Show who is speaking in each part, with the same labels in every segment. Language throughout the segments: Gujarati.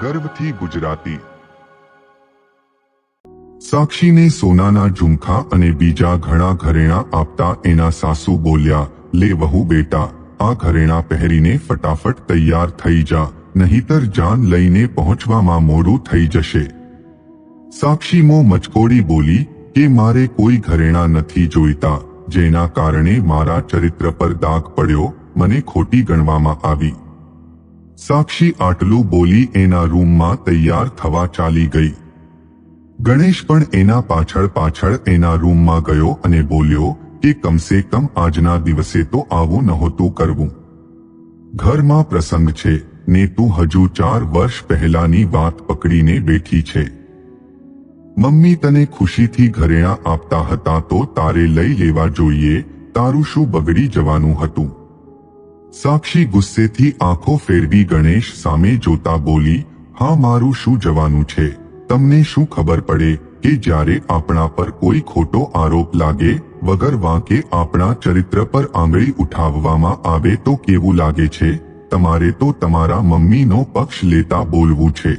Speaker 1: ગર્વથી ગુજરાતી. સાક્ષીને સોનાના ઝુમખા અને બીજા ઘણા ઘરેણા આપતા એના સાસુ બોલ્યા, લે વહુ બેટા, આ ઘરેણા પહેરીને ફટાફટ તૈયાર થઈ જા, નહીતર જાન લઈને પહોંચવામાં મોડું થઈ જશે. સાક્ષીમો મચકોડી બોલી, કે મારે કોઈ ઘરેણા નથી જોઈતા, જેના કારણે મારા ચરિત્ર પર દાગ પડ્યો, મને ખોટી ગણવામાં આવી. સાક્ષી આટલું બોલી એના રૂમમાં તૈયાર થવા ચાલી ગઈ. ગણેશ પણ એના પાછળ પાછળ એના રૂમમાં ગયો અને બોલ્યો કે કમસે કમ આજના દિવસે તો આવું નહોતું કરવું. ઘરમાં પ્રસંગ છે, ને તું હજુ ચાર વર્ષ પહેલાની વાત પકડીને બેઠી છે. મમ્મી તને ખુશીથી ઘરેણા આપતા હતા તો તારે લઈ લેવા જોઈએ, તારું શું બગડી જવાનું હતું? સાક્ષી ગુસ્સેથી આંખો ફેરવી ગણેશ સામે જોતા બોલી, હા, મારું શું જવાનું છે? તમને શું ખબર પડે કે જ્યારે આપણા પર કોઈ ખોટો આરોપ લાગે, વગર વાંકે આપણા ચરિત્ર પર આંગળી ઉઠાવવામાં આવે તો કેવું લાગે છે? તમારે તો તમારા મમ્મીનો પક્ષ લેતા બોલવું છે.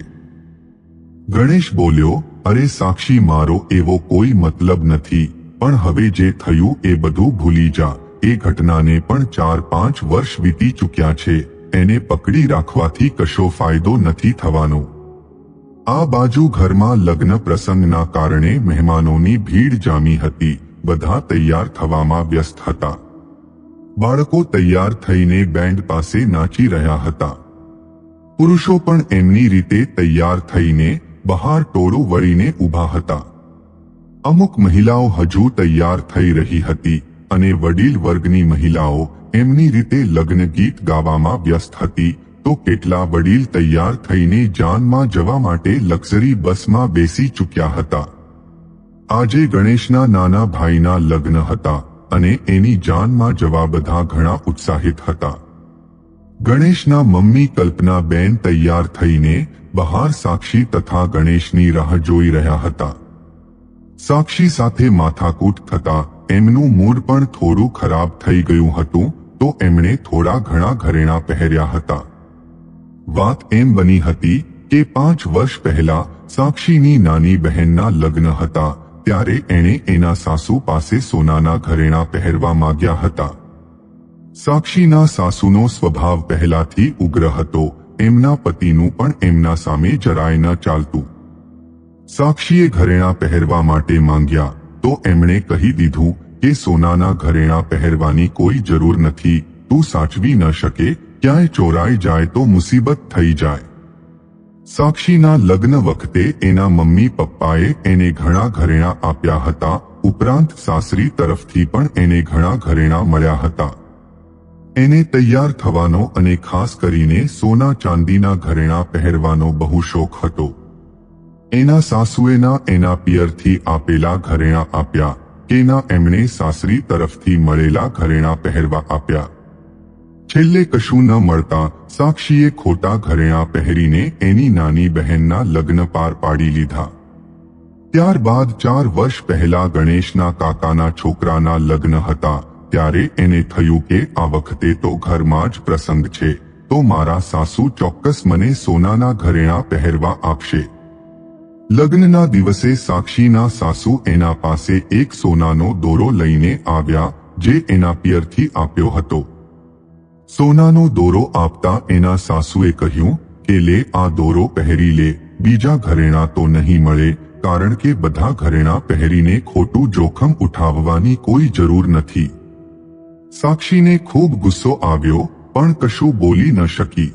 Speaker 1: ગણેશ બોલ્યો, અરે સાક્ષી, મારો એવો કોઈ મતલબ નથી, પણ હવે જે થયું એ બધું ભૂલી જા. એ ઘટનાને પણ ચાર પાંચ વર્ષ વીતી ચૂક્યા છે. એને પકડી રાખવાથી કશો ફાયદો નથી થવાનો. આ બાજુ ઘરમાં લગ્ન પ્રસંગના કારણે મહેમાનોની ભીડ જામી હતી. બધા તૈયાર થવામાં વ્યસ્ત હતા. બાળકો તૈયાર થઈને બેન્ડ પાસે નાચી રહ્યા હતા. પુરુષો પણ એમની રીતે તૈયાર થઈને બહાર ટોળું વળીને ઊભા હતા. અમુક મહિલાઓ હજુ તૈયાર થઈ રહી હતી. અને વડીલ વર્ગની મહિલાઓ એમની રીતે લગ્ન ગીત ગાવામાં વ્યસ્ત હતી. તો કેટલા વડીલ તૈયાર થઈને જાનમાં જવા માટે લક્ઝરી બસમાં બેસી ચૂક્યા હતા. આજે ગણેશના નાના ભાઈના લગ્ન હતા અને એની જાનમાં જવા બધા ઘણા ઉત્સાહિત હતા. ગણેશના મમ્મી કલ્પના બેન તૈયાર થઈને બહાર સાક્ષી તથા ગણેશની રાહ જોઈ રહ્યા હતા. સાક્ષી સાથે માથાકૂટ થતા એમનું મૂડ પણ થોડું ખરાબ થઈ ગયું હતું, તો એમણે થોડા ઘણા ઘરેણા પહેર્યા હતા. વાત એમ બની હતી કે પાંચ વર્ષ પહેલા સાક્ષીની નાની બહેનના લગ્ન હતા, ત્યારે એણે એના સાસુ પાસે સોનાના ઘરેણા પહેરવા માંગ્યા હતા. સાક્ષીના સાસુનો સ્વભાવ પહેલાથી ઉગ્ર હતો, એમના પતિનું પણ એમના સામે જરાય ન ચાલતું. સાક્ષીએ ઘરેણા પહેરવા માટે માંગ્યા તો એમણે કહી દીધું કે સોનાના ઘરેણા પહેરવાની કોઈ જરૂર નથી, તું સાચવી ન શકે, ક્યાંય ચોરાઈ જાય તો મુસીબત થઈ જાય. સાક્ષીના લગ્ન વખતે એના મમ્મી પપ્પાએ એને ઘણા ઘરેણા આપ્યા હતા, ઉપરાંત સાસરી તરફથી પણ એને ઘણા ઘરેણા મળ્યા હતા. એને તૈયાર થવાનો અને ખાસ કરીને સોના ચાંદીના ઘરેણા પહેરવાનો બહુ શોખ હતો. એના સાસુએના એના પિયરથી આપેલા ઘરેણા આપ્યા કેના એમણે સાસરી તરફથી મળેલા ઘરેણા પહેરવા આપ્યા. છેલ્લે કશું ન મળતા સાક્ષીએ ખોટા ઘરેણા પહેરીને એની નાની બહેનના લગ્ન પાર પાડી લીધા. ત્યારબાદ ચાર વર્ષ પહેલા ગણેશના કાકાના છોકરાના લગ્ન હતા, ત્યારે એને થયું કે આ વખતે તો ઘરમાં જ પ્રસંગ છે, તો મારા સાસુ ચોક્કસ મને સોનાના ઘરેણા પહેરવા આપશે. લગ્નના દિવસે સાક્ષીના સાસુ એના પાસે એક સોનાનો દોરો લઈને આવ્યા, જે એના પિયરથી આપ્યો હતો. સોનાનો દોરો આપતા એના સાસુએ કહ્યું કે, લે, આ દોરો પહેરી લે, બીજા ઘરેણા તો નહીં મળે, કારણ કે બધા ઘરેણા પહેરીને ખોટું જોખમ ઉઠાવવાની કોઈ જરૂર નથી. સાક્ષીને ખૂબ ગુસ્સો આવ્યો, પણ કશું બોલી ન શકી.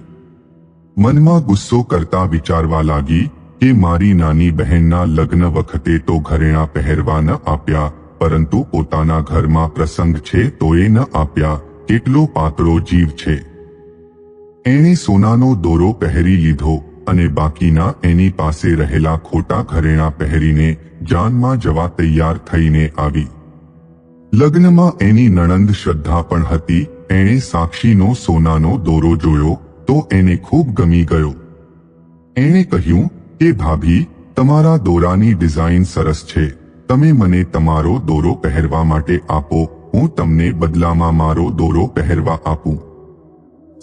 Speaker 1: મનમાં ગુસ્સો કરતા વિચારવા લાગી કે મારી નાની બહેનના લગ્ન વખતે તો ઘરેણા પહેરવા ન આપ્યા, પરંતુ પોતાના ઘરમાં પ્રસંગ છે તો એ ન આપ્યા. કેટલો પાતળો જીવ છે. એણે સોનાનો દોરો પહેરી લીધો અને બાકીના એની પાસે રહેલા ખોટા ઘરેણા પહેરીને જાનમાં જવા તૈયાર થઈને આવી. લગ્નમાં એની નણંદ શ્રદ્ધા પણ હતી. એણે સાક્ષીનો સોનાનો દોરો જોયો તો એને ખૂબ ગમી ગયો. એણે કહ્યું કે ભાભી, તમારા દોરાની ડિઝાઇન સરસ છે. તમે મને તમારો દોરો પહેરવા માટે આપો, હું તમને બદલામાં મારો દોરો પહેરવા આપું.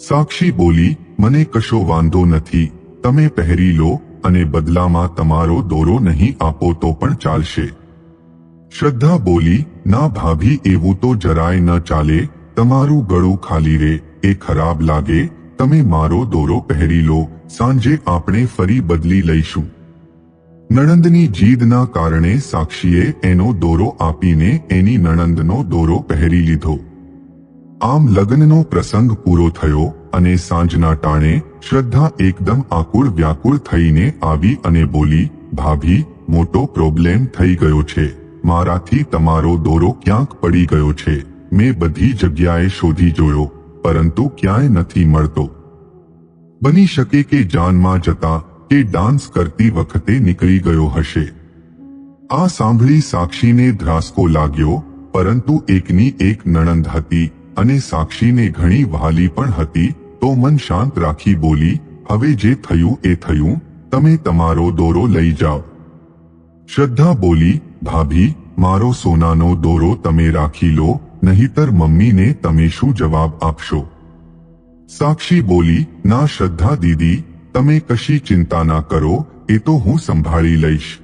Speaker 1: સાક્ષી બોલી, મને કશો વાંધો નથી. તમે પહેરી લો અને બદલામાં તમારો દોરો નહીં આપો તો પણ ચાલશે. શ્રદ્ધા બોલી, ના ભાભી, એવું તો જરાય ન ચાલે. તમારું ગળું ખાલી રે, એ ખરાબ લાગે. તમે મારો દોરો પહેરી લો. સાંજે આપણે ફરી બદલી લઈશું. નણંદની જીદના કારણે સાક્ષીએ એનો દોરો આપીને એની નણંદનો દોરો પહેરી લીધો. આમ લગ્નનો પ્રસંગ પૂરો થયો અને સાંજના ટાણે શ્રદ્ધા એકદમ આકુળ વ્યાકુળ થઈને આવી અને બોલી, ભાભી, મોટો પ્રોબ્લેમ થઈ ગયો છે. મારાથી તમારો દોરો ક્યાંક પડી ગયો છે. મેં બધી જગ્યાએ શોધી જોયો, પરંતુ ક્યાંય નથી મળતો. બની શકે કે જાનમાં જતા કે ડાન્સ કરતી વખતે નીકળી ગયો હશે. આ સાંભળી સાક્ષીને ધ્રાસકો લાગ્યો, પરંતુ એકની એક નણંદ હતી અને સાક્ષીને ઘણી વહાલી પણ હતી, તો મન શાંત રાખી બોલી, હવે જે થયું એ થયું, તમે તમારો દોરો લઈ જાઓ. શ્રદ્ધા બોલી, ભાભી, મારો સોનાનો દોરો તમે રાખી લો, નહીતર મમ્મીને તમે શું જવાબ આપશો? સાક્ષી બોલી, ના શ્રદ્ધા દીદી, તમે કશી ચિંતા ના કરો, એ તો હું સંભાળી લઈશ.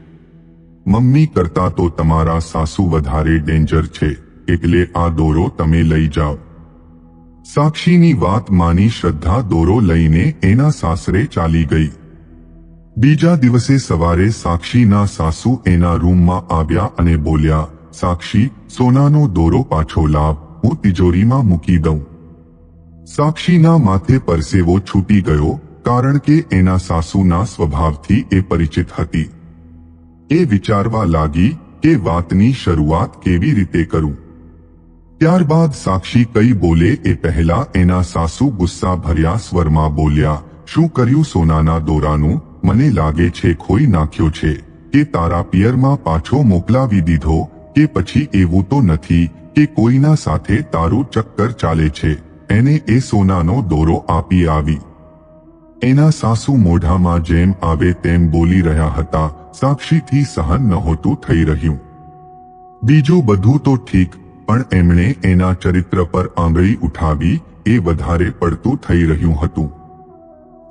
Speaker 1: મમ્મી કરતા તો તમારા સાસુ વધારે ડેન્જર છે, એટલે આ દોરો તમે લઈ જાઓ. સાક્ષીની વાત માની શ્રદ્ધા દોરો લઈને એના સાસરે ચાલી ગઈ. બીજા દિવસે સવારે સાક્ષીના સાસુ એના રૂમમાં આવ્યા અને બોલ્યા, સાક્ષી, સોનાનો દોરો પાછો લાવ, હું તિજોરીમાં મૂકી દઉં. સાક્ષીના માથે પરસેવો છૂટી ગયો કારણ કે એના સાસુના સ્વભાવથી એ પરિચિત હતી. એ વિચારવા લાગી કે વાતની શરૂઆત કેવી રીતે કરું. ત્યારબાદ સાક્ષી કઈ બોલે એ પહેલા એના સાસુ ગુસ્સા ભર્યા સ્વરમાં બોલ્યા, શું કર્યું સોનાના દોરાનું? મને લાગે છે ખોઈ નાખ્યો છે કે તારા પિયરમાં પાછો મોકલાવી દીધો કે પછી એવું તો નથી કે કોઈના સાથે તારું ચક્કર ચાલે છે. એને એ સોનાનો દોરો આપી આવી. એના સાસુ મોઢામાં જેમ આવે તેમ બોલી રહ્યા હતા, સાક્ષીથી સહન નહોતું થઈ રહ્યું. બીજું બધું તો ઠીક, પણ એમણે એના ચરિત્ર પર આંગળી ઉઠાવી એ વધારે પડતું થઈ રહ્યું હતું.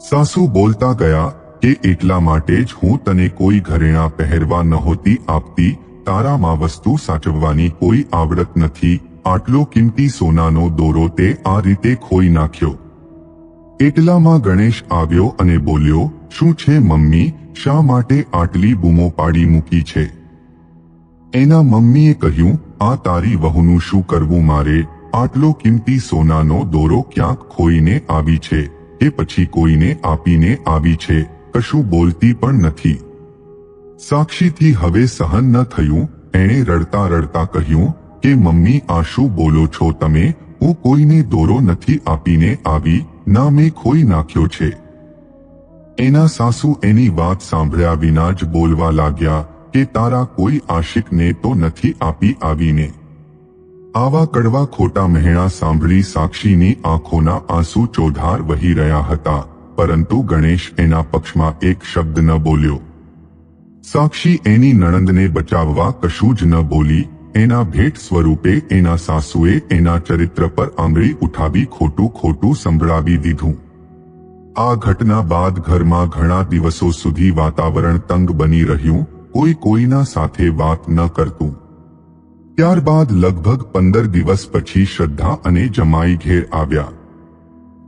Speaker 1: સાસુ બોલતા ગયા કે એટલા માટે જ હું તને કોઈ ઘરેણા પહેરવા નહોતી આપતી, તારામાં વસ્તુ સાચવવાની કોઈ આવડત નથી આટલો કિંમતી સોનાનો દોરો તે આ રીતે ખોઈ નાખ્યો. એટલામાં ગણેશ આવ્યો અને બોલ્યો, શું છે મમ્મી? શા માટે આટલી બૂમો પાડી મૂકી છે? એના મમ્મીએ કહ્યું, આ તારી વહુનું શું કરવું મારે? આટલો કિંમતી સોનાનો દોરો ક્યાંક ખોઈને આવી છે? કે પછી કોઈને આપીને આવી છે? કશું બોલતી પણ નથી. સાક્ષીથી હવે સહન ન થયું, એણે રડતા રડતા કહ્યું કે મમ્મી આ શું બોલો છો તમે? હું કોઈને દોરો નથી આપીને આવી ના મેં ખોઈ નાખ્યો છે. એના સાસુ એની વાત સાંભળ્યા વિના જ બોલવા લાગ્યા કે તારા કોઈ આશિકને તો નથી આપી આવીને. આવા કડવા ખોટા મહેણા સાંભળી સાક્ષીની આંખોના આંસુ ચોધાર વહી રહ્યા હતા, પરંતુ ગણેશ એના પક્ષમાં એક શબ્દ ન બોલ્યો. સાક્ષી એની નણંદને બચાવવા કશું જ ન બોલી એના ભેટ સ્વરૂપે એના સાસુએ એના ચરિત્ર પર આંગળી ઉઠાવી ખોટું ખોટું સંભળાવી દીધું. આ ઘટના બાદ ઘરમાં ઘણા દિવસો સુધી વાતાવરણ તંગ બની રહ્યું, કોઈ કોઈના સાથે વાત ન કરતું. ત્યારબાદ લગભગ પંદર દિવસ પછી શ્રદ્ધા અને જમાઈ ઘેર આવ્યા.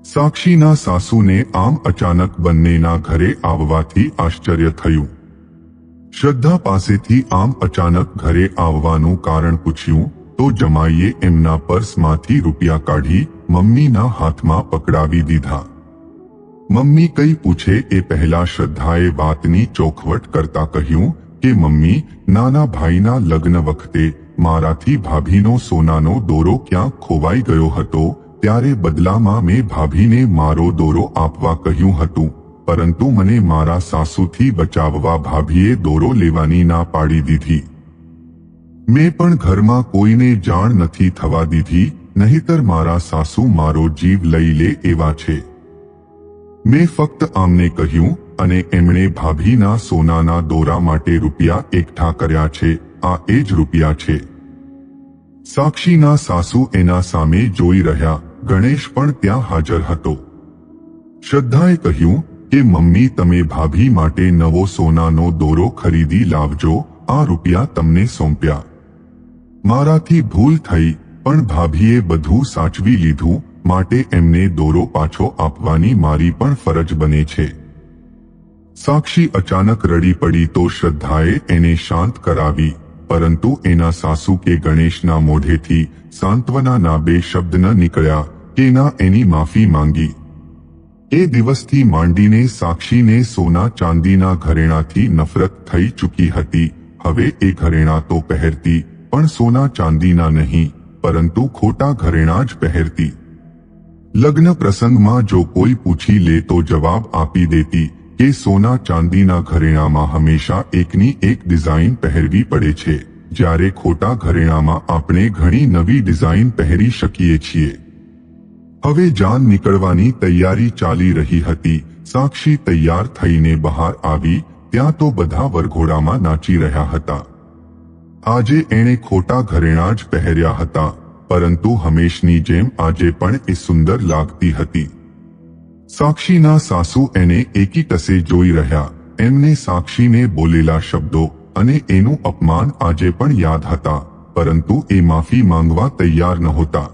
Speaker 1: સાક્ષીના સાસુને આમ અચાનક બંનેના ઘરે આવવાથી આશ્ચર્ય થયું. શ્રદ્ધા પાસેથી આમ અચાનક ઘરે આવવાનું કારણ પૂછ્યું, તો જમાઈએ એમના પર્સમાંથી રૂપિયા કાઢી મમ્મીના હાથમાં પકડાવી દીધા. મમ્મી કઈ પૂછે એ પહેલા શ્રદ્ધાએ વાતની ચોખવટ કરતા કહ્યું કે, મમ્મી, નાના ભાઈના લગ્ન વખતે મારાથી ભાભીનો સોનાનો દોરો ક્યાં ખોવાઈ ગયો હતો? ત્યારે બદલામાં મેં ભાભીને મારો દોરો આપવા કહ્યું હતું. પરંતુ મને મારા સાસુથી બચાવવા ભાભીએ દોરો લેવાની ના પાડી દીધી. મેં પણ ઘરમાં કોઈને જાણ નથી થવા દીધી, નહીતર મારા સાસુ મારો જીવ લઈ લે એવા છે. મેં ફક્ત આમને કહ્યું, અને એમણે ભાભીના સોનાના દોરા માટે રૂપિયા એકઠા કર્યા છે, આ એ જ રૂપિયા છે. સાક્ષીના સાસુ એના સામે જોઈ રહ્યા, ગણેશ પણ ત્યાં હાજર હતો. શ્રદ્ધાએ કહ્યું કે મમ્મી, તમે ભાભી માટે નવો સોનાનો દોરો ખરીદી લાવજો. આ રૂપિયા તમને સોંપ્યા. મારાથી ભૂલ થઈ, પણ ભાભીએ બધું સાચવી લીધું. માટે એમને દોરો પાછો આપવાની મારી પણ ફરજ બને છે. સાક્ષી અચાનક રડી પડી તો શ્રદ્ધાએ એને શાંત કરાવી. પરંતુ એના સાસુ કે ગણેશના મોઢેથી સાંત્વનાના બે શબ્દ ન નીકળ્યા. કે ના એની માફી માંગી. એ દિવસથી માંડીને સાક્ષીને સોના ચાંદીના ઘરેણાથી નફરત થઈ ચૂકી હતી. હવે એ ઘરેણા તો પહેરતી, પણ સોના ચાંદીના નહીં, પરંતુ ખોટા ઘરેણા જ પહેરતી. લગ્ન પ્રસંગમાં જો કોઈ પૂછી લે તો જવાબ આપી દેતી કે સોના ચાંદીના ઘરેણામાં હંમેશા એકની એક ડિઝાઇન પહેરવી પડે છે. જ્યારે ખોટા ઘરેણામાં આપણે ઘણી નવી ડિઝાઇન પહેરી શકીએ છીએ. હવે જાન નીકળવાની તૈયારી ચાલી રહી હતી. સાક્ષી તૈયાર થઈને બહાર આવી, ત્યાં તો બધા વરઘોડામાં નાચી રહ્યા હતા. આજે એણે ખોટા ઘરેણા જ પહેર્યા હતા, પરંતુ હંમેશની જેમ આજે પણ એ સુંદર લાગતી હતી. સાક્ષીના સાસુ એને એકી ટસે જોઈ રહ્યા. એમને સાક્ષીને બોલેલા શબ્દો અને એનું અપમાન આજે પણ યાદ હતા, પરંતુ એ માફી માંગવા તૈયાર નહોતા.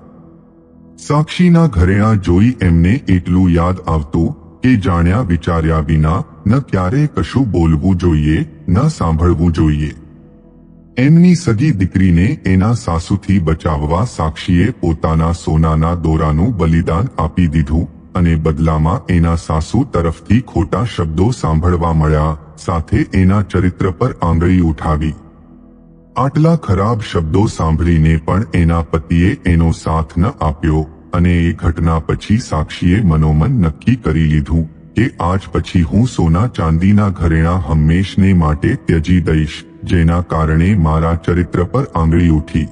Speaker 1: સાક્ષીના ઘરેણા જોઈ એમને એટલું યાદ આવતું કે જાણ્યા વિચાર્યા વિના ન ક્યારે કશું બોલવું જોઈએ, ન સાંભળવું જોઈએ. એમની સગી દીકરીને એના સાસુથી બચાવવા સાક્ષીએ પોતાના સોનાના દોરાનું બલિદાન આપી દીધું અને બદલામાં એના સાસુ તરફથી ખોટા શબ્દો સાંભળવા મળ્યા, સાથે એના ચરિત્ર પર આંગળી ઉઠાવી. આટલા ખરાબ શબ્દો સાંભળીને પણ એના પતિએ એનો સાથ ન આપ્યો અને એ ઘટના પછી સાક્ષીએ મનોમન નક્કી કરી લીધું કે આજ પછી હું સોના ચાંદીના ઘરેણા હંમેશને માટે ત્યજી દઈશ, જેના કારણે મારા ચરિત્ર પર આંગળી ઉઠી.